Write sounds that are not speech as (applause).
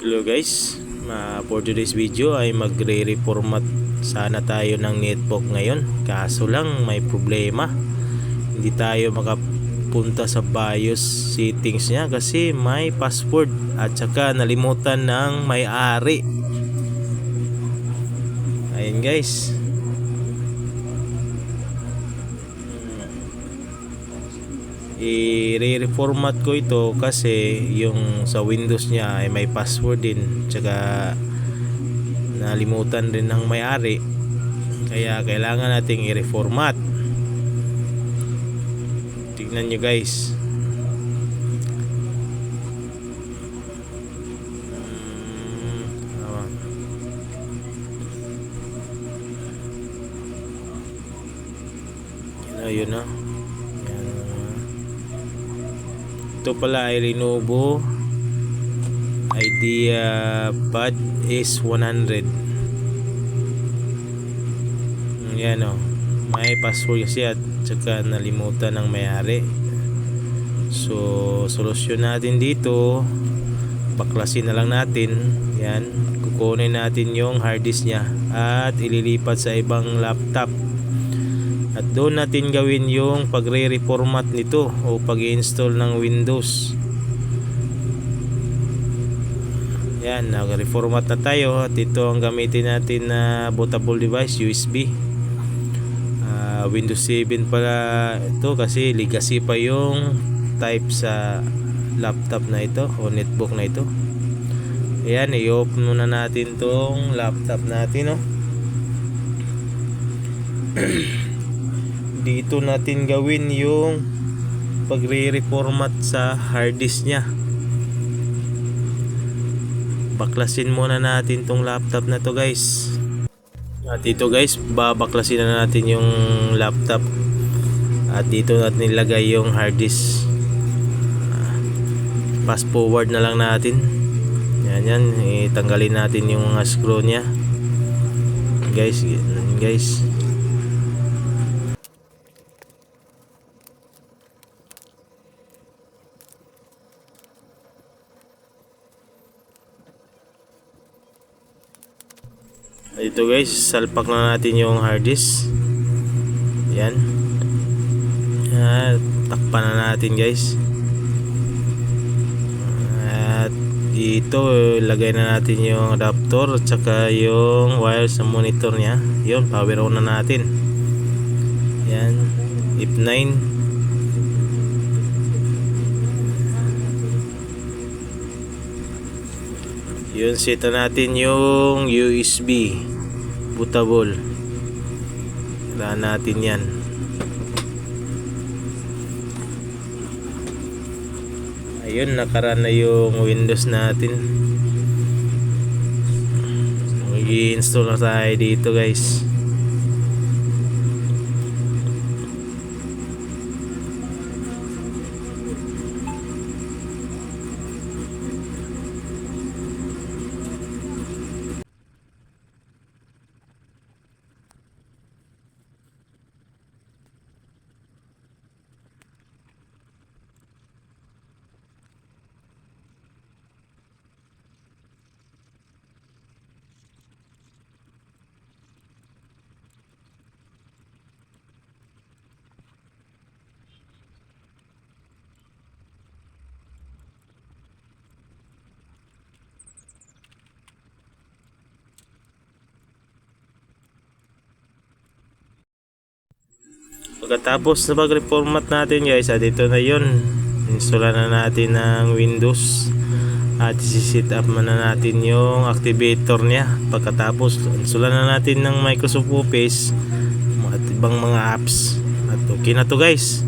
Hello guys, Ma for today's video ay magre-reformat sana tayo ng netbook ngayon. Kaso lang may problema. Hindi tayo makapunta sa BIOS settings niya kasi may password at saka nalimutan ng may-ari. Ayun guys. I-reformat ko ito kasi yung sa Windows niya ay may password din. Tsaka nalimutan rin ng may-ari. Kaya kailangan nating i-reformat. Tignan nyo guys. Hmm, tama. Yun na, Ito pala ay Lenovo Idea Pad S100 Yan o May password kasi at saka nalimutan ng may-ari. So solusyon natin dito. Baklasin na lang natin. Yan Kukunin natin yung hard disk niya At ililipat sa ibang laptop at doon natin gawin yung pagre-reformat nito o pag-install ng Windows. Yan, nag-reformat na tayo at ito ang gamitin natin na bootable device, USB. Ah, Windows 7 pala ito kasi legacy pa yung type sa laptop na ito o netbook na ito. Ayan, i-open muna natin tong laptop natin, no. (clears throat) dito natin gawin yung pagre-reformat sa hard disk nya baklasin muna natin tong laptop na to guys. At dito guys babaklasin na natin yung laptop. At dito natin nilagay yung hard disk. Fast forward na lang natin. Yan yan. Itanggalin natin yung mga screw nya guys guys Ito guys, salpak na natin yung hard disk. Yan. At takpan na natin guys. At dito lagay na natin yung adapter at saka yung wire sa monitor niya. Yun, power on na natin. Yan. If 9 Yun, set na natin yung USB bootable. Kailangan natin yan. Ayun, nakaraan na yung Windows natin. Mag-i-install na tayo dito guys. Pagkatapos na pag-reformat natin guys, at ito na yun. Installan na natin ng Windows. At isi-set up na natin yung activator niya. Pagkatapos, installan na natin ng Microsoft Office at ibang mga apps. At okay na to guys.